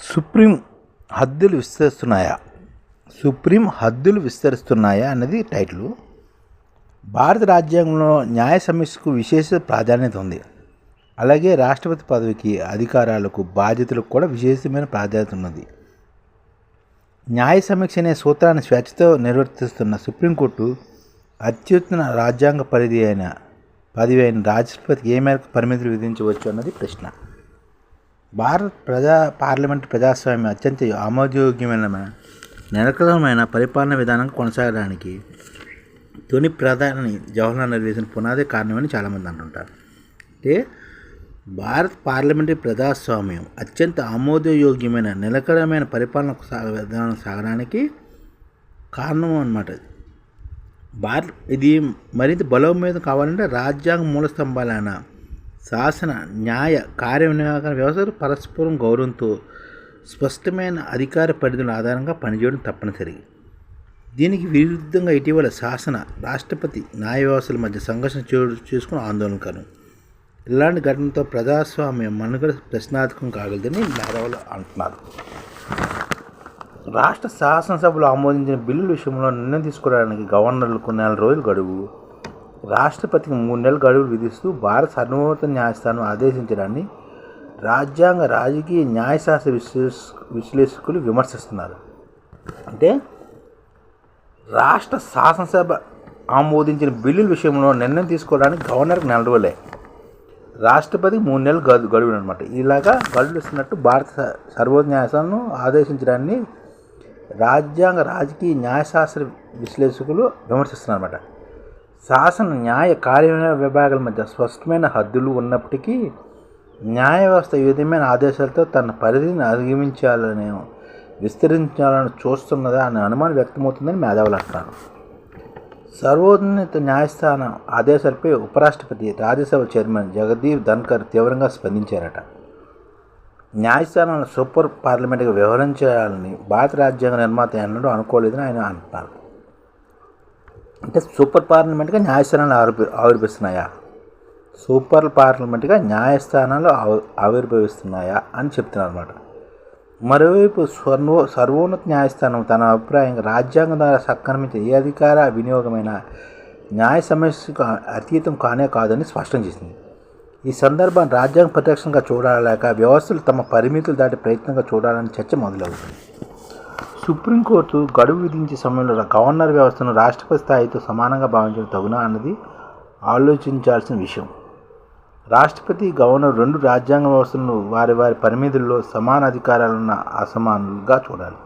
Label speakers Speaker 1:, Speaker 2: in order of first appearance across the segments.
Speaker 1: Supreme హద్దులు విస్తరిస్తున్నాయా? Supreme హద్దులు విస్తరిస్తున్నాయా అన్నది టైటిల్. భారత రాజ్యాంగంలో న్యాయ సమీక్షకు విశేష ప్రాధాన్యత ఉంది. అలాగే రాష్ట్రపతి పదవికి అధికారాలకు బాధ్యతలకు కూడా విశేషమైన ప్రాధాన్యత ఉన్నది. న్యాయ సమీక్ష అనే సూత్రాన్ని స్వేచ్ఛతో నిర్వర్తిస్తున్న సుప్రీంకోర్టు అత్యుత్తమ రాజ్యాంగ పరిధి అయిన పదవి అయిన రాష్ట్రపతికి ఏ మేరకు పరిమితులు విధించవచ్చు అన్నది ప్రశ్న. భారత ప్రజా పార్లమెంట్ ప్రజాస్వామ్యం అత్యంత ఆమోదయోగ్యమైన నిరకలమైన పరిపాలన విధానం కొనసాగడానికి తొలి ప్రధాని జవహర్లాల్ నెహ్రూ వేసిన పునాది కారణమని చాలామంది అంటుంటారు. అంటే భారత పార్లమెంటరీ ప్రజాస్వామ్యం అత్యంత ఆమోదయోగ్యమైన నిలకడమైన పరిపాలన సా విధానం సాగడానికి కారణం అన్నమాట. భారత్ ఇది మరింత బలోపేతం కావాలంటే రాజ్యాంగ మూల స్తంభాలైన శాసన న్యాయ కార్యనిర్వాహక వ్యవస్థలు పరస్పరం గౌరవంతో స్పష్టమైన అధికార పరిధుల ఆధారంగా పనిచేయడం తప్పనిసరి. దీనికి విరుద్ధంగా ఇటీవల శాసన రాష్ట్రపతి న్యాయ వ్యవస్థల మధ్య సంఘర్షణ చోటు చేసుకుని ఆందోళనకరం ఇలాంటి ఘటనతో ప్రజాస్వామ్యం మనుగడ ప్రశ్నార్థకం కాగలదని మేధావులు అంటున్నారు. రాష్ట్ర శాసనసభలో ఆమోదించిన బిల్లుల విషయంలో నిర్ణయం తీసుకోవడానికి గవర్నర్లకు నెల రోజులు గడువు. రాష్ట్రపతికి మూడు నెలల గడువులు విధిస్తూ భారత సర్వోన్నత న్యాయస్థానం ఆదేశించడాన్ని రాజ్యాంగ రాజకీయ న్యాయశాస్త్ర విశ్లేష విశ్లేషకులు విమర్శిస్తున్నారు. అంటే రాష్ట్ర శాసనసభ ఆమోదించిన బిల్లుల విషయంలో నిర్ణయం తీసుకోవడానికి గవర్నర్కి నెల రోజులే రాష్ట్రపతి మూడు నెలలు గడు గడువు అనమాట ఇలాగా గడువులు ఇస్తున్నట్టు భారత సర్వోన్నత న్యాయస్థానం ఆదేశించడాన్ని రాజ్యాంగ రాజకీయ న్యాయశాస్త్ర విశ్లేషకులు విమర్శిస్తున్నారన్నమాట. శాసన న్యాయ కార్య విభాగాల మధ్య స్పష్టమైన హద్దులు ఉన్నప్పటికీ న్యాయ వ్యవస్థ ఈ విధమైన ఆదేశాలతో తన పరిధిని అధిగమించాలని విస్తరించాలని చూస్తున్నదా అనే అనుమానం వ్యక్తమవుతుందని మేధావులు అంటున్నారు. సర్వోన్నత న్యాయస్థానం ఆదేశాలపై ఉపరాష్ట్రపతి రాజ్యసభ చైర్మన్ జగదీప్ ధన్కర్ తీవ్రంగా స్పందించారట. న్యాయస్థానాలను సూపర్ పార్లమెంట్గా వ్యవహరించాలని భారత రాజ్యాంగ నిర్మాత ఎన్నడూ అనుకోలేదని ఆయన అంటున్నారు. అంటే సూపర్ పార్లమెంట్గా న్యాయస్థానాలు ఆవిర్భ ఆవిర్భిస్తున్నాయా సూపర్ పార్లమెంట్గా న్యాయస్థానాలు ఆవి ఆవిర్భవిస్తున్నాయా అని చెప్తున్నారు అనమాట మరోవైపు స్వర్ణో సర్వోన్నత న్యాయస్థానం తన అభిప్రాయంగా రాజ్యాంగం ద్వారా సంక్రమించే ఏ అధికార వినియోగమైన న్యాయ సమస్యకు అతీతం కానే కాదని స్పష్టం చేసింది. ఈ సందర్భాన్ని రాజ్యాంగ పరిరక్షణగా చూడాలేక వ్యవస్థలు తమ పరిమితులు దాటి ప్రయత్నంగా చూడాలని చర్చ మొదలవుతుంది. సుప్రీంకోర్టు గడువు విధించే సమయంలో గవర్నర్ వ్యవస్థను రాష్ట్రపతి స్థాయితో సమానంగా భావించడం తగునా అన్నది ఆలోచించాల్సిన విషయం. రాష్ట్రపతి గవర్నర్ రెండు రాజ్యాంగ వ్యవస్థలను వారి వారి పరిమితుల్లో సమాన అధికారాలున్న అసమానులుగా చూడాలి.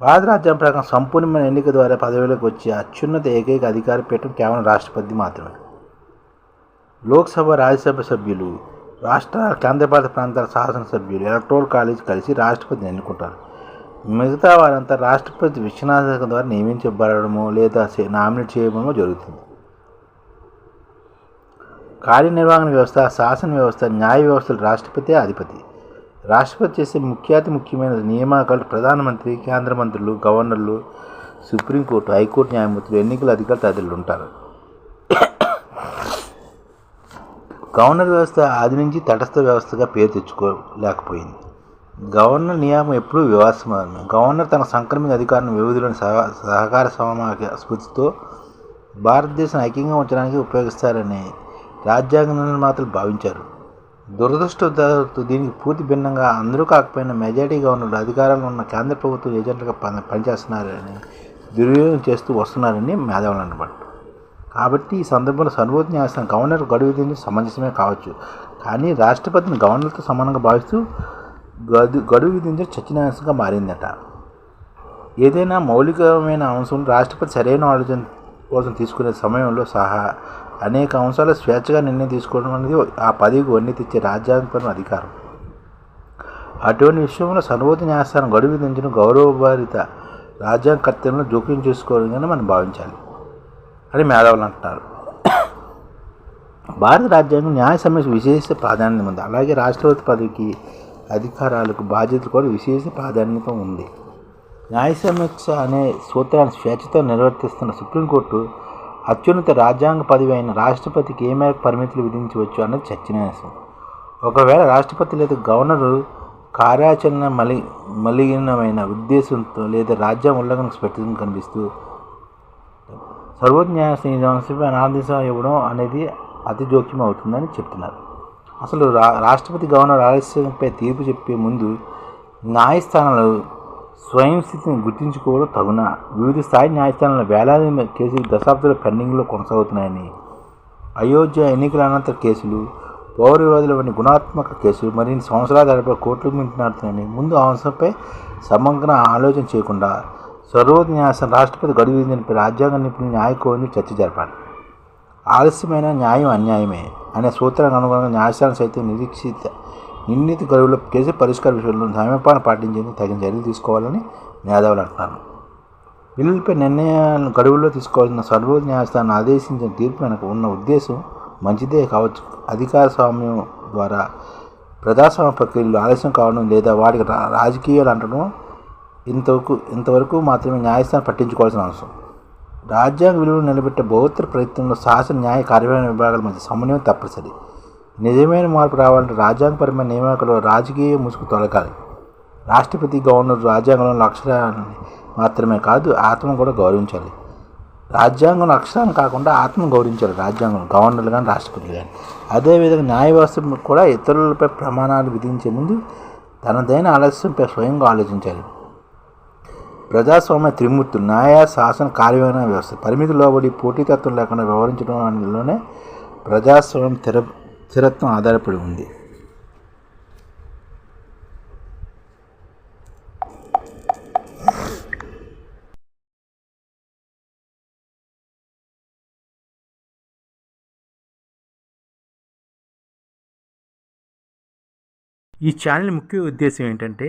Speaker 1: భారత రాజ్యాంగ ప్రకారం సంపూర్ణమైన ఎన్నిక ద్వారా పదవిలోకి వచ్చే అత్యున్నత ఏకైక అధికార పీఠం కేవలం రాష్ట్రపతి మాత్రమే. లోక్సభ రాజ్యసభ సభ్యులు రాష్ట్ర కేంద్రపాలిత ప్రాంతాల శాసనసభ్యులు ఎలక్ట్రోల్ కాలేజ్ కలిసి రాష్ట్రపతిని ఎన్నుకుంటారు. మిగతా వారంతా రాష్ట్రపతి విశ్వనాథం ద్వారా నియమించబడమో లేదా నామినేట్ చేయడమో జరుగుతుంది. కార్యనిర్వహణ వ్యవస్థ శాసన వ్యవస్థ న్యాయ వ్యవస్థలు రాష్ట్రపతి అధిపతి. రాష్ట్రపతి చేసే ముఖ్యాతి ముఖ్యమైన నియామకాలు ప్రధానమంత్రి కేంద్ర మంత్రులు గవర్నర్లు సుప్రీంకోర్టు హైకోర్టు న్యాయమూర్తులు ఎన్నికల అధికారులు తదితరులు ఉంటారు. గవర్నర్ వ్యవస్థ ఆది నుంచి తటస్థ వ్యవస్థగా పేరు తెచ్చుకోలేకపోయింది. గవర్నర్ నియామం ఎప్పుడూ వివాసమానం గవర్నర్ తన సంక్రమిత అధికారం వ్యవధిలోని సహ సహకార సమాఖ్య స్ఫూర్తితో భారతదేశం ఐక్యంగా ఉంచడానికి ఉపయోగిస్తారని రాజ్యాంగ నిర్మాతలు భావించారు. దురదృష్టవశాత్తు దీనికి పూర్తి భిన్నంగా అందరూ కాకపోయినా మెజారిటీ గవర్నర్లు అధికారంలో ఉన్న కేంద్ర ప్రభుత్వ ఏజెంట్లుగా పని పనిచేస్తున్నారని దుర్వినియోగం చేస్తూ వస్తున్నారని మేధావులు అనమాట కాబట్టి ఈ సందర్భంలో సర్వోన్నత న్యాయస్థానం గవర్నర్ గడువు సమంజసమే కావచ్చు. కానీ రాష్ట్రపతిని గవర్నర్తో సమానంగా భావిస్తూ గడు గడువు విధించడం చర్చనీయాంశంగా మారిందట. ఏదైనా మౌలికమైన అంశం రాష్ట్రపతి సరైన ఆలోచన కోసం తీసుకునే సమయంలో సహా అనేక అంశాలు స్వేచ్ఛగా నిర్ణయం తీసుకోవడం అనేది ఆ పదవికి వన్నీ తెచ్చే రాజ్యాంగపరమైన అధికారం. అటువంటి విషయంలో సర్వోన్నత న్యాయస్థానం గడువు విధించిన గౌరవభారిత రాజ్యాంగ కర్తవ్యంలో జోక్యం చేసుకోవాలని మనం భావించాలి. అని మేధావులు అంటున్నారు. భారత రాజ్యాంగం న్యాయ సమస్య విశేష ప్రాధాన్యత ఉంది. అలాగే రాష్ట్రపతి పదవికి అధికారాలకు బాధ్యతలు కూడా విశేష ప్రాధాన్యత ఉంది. న్యాయ సమీక్ష అనే సూత్రాన్ని స్వేచ్ఛతో నిర్వర్తిస్తున్న సుప్రీంకోర్టు అత్యున్నత రాజ్యాంగ పదవి అయిన రాష్ట్రపతికి ఏ మేరకు పరిమితులు విధించవచ్చు అన్నది చర్చనీయాంశం. ఒకవేళ రాష్ట్రపతి లేదా గవర్నరు కార్యాచరణ మలి మలినమైన ఉద్దేశంతో లేదా రాజ్యాంగ ఉల్లంఘనకు పెట్టడం కనిపిస్తూ సర్వోచ్చ న్యాయస్థానంపై అనాదేశం ఇవ్వడం అనేది అతి జోక్యం అవుతుందని చెప్తున్నారు. అసలు రా రాష్ట్రపతి గవర్నర్ ఆలస్యంపై తీర్పు చెప్పే ముందు న్యాయస్థానాలు స్వయం స్థితిని గుర్తించుకోవడం తగున వివిధ స్థాయి న్యాయస్థానాల వేలాది కేసులు దశాబ్దాల పెండింగ్లో కొనసాగుతున్నాయని. అయోధ్య ఎన్నికల అనంతర కేసులు పౌర వివాదుల వంటి గుణాత్మక కేసులు మరిన్ని సంవత్సరాల తరబడి కోర్టులు మింటున్నాడుతున్నాయని ముందు ఆ అంశంపై సమగ్ర ఆలోచన చేయకుండా సర్వోన్నత న్యాయస్థానం రాష్ట్రపతి గడువు విధించడంపై రాజ్యాంగ నిపుణులు న్యాయకోని చర్చ జరపాలి. ఆలస్యమైన న్యాయం అన్యాయమే అనే సూత్రానికి అనుగుణంగా న్యాయస్థానం సైతం నిరీక్షిత నిర్ణీత గడువుల కేసు పరిష్కార విషయంలో సమీపాన్ని పాటించేందుకు తగిన చర్యలు తీసుకోవాలని మేధావులు అంటున్నారు. బిల్లులపై నిర్ణయాలను గడువుల్లో తీసుకోవాల్సిన సర్వోన్నత న్యాయస్థానం ఆదేశించిన తీర్పు వెనక ఉన్న ఉద్దేశం మంచిదే కావచ్చు. అధికార స్వామ్యం ద్వారా ప్రజాస్వామ్య ప్రక్రియలు ఆలస్యం కావడం లేదా వాటికి రా- రాజకీయాలు అంటడం ఇంతవరకు ఇంతవరకు మాత్రమే న్యాయస్థానం పట్టించుకోవాల్సిన అవసరం. రాజ్యాంగ విలువలు నిలబెట్టే బౌద్ధ ప్రయత్నంలో శాసన న్యాయ కార్యనిర్వహణ విభాగాల మధ్య సమన్వయం తప్పనిసరి. నిజమైన మార్పు రావాలంటే రాజ్యాంగపరమైన నియామకాలు రాజకీయ ముసుగు తొలగాలి. రాష్ట్రపతి గవర్నర్ రాజ్యాంగంలో అక్షరాన్ని మాత్రమే కాదు ఆత్మ కూడా గౌరవించాలి. రాజ్యాంగం అక్షరాన్ని కాకుండా ఆత్మను గౌరవించాలి. రాజ్యాంగం గవర్నర్లు కానీ రాష్ట్రపతులు కానీ అదేవిధంగా న్యాయ వ్యవస్థ కూడా ఇతరులపై ప్రమాణాలు విధించే ముందు తనదైన ఆలస్యంపై స్వయంగా ఆలోచించాలి. ప్రజాస్వామ్య త్రిమూర్తులు న్యాయ శాసన కార్యనిర్వహణ వ్యవస్థ. పరిమితి లోబడి పోటీతత్వం లేకుండా వ్యవహరించడంలోనే ప్రజాస్వామ్యం స్థిర స్థిరత్వం ఆధారపడి ఉంది. ఈ ఛానల్ ముఖ్య ఉద్దేశం ఏంటంటే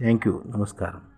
Speaker 1: Thank you. నమస్కారం.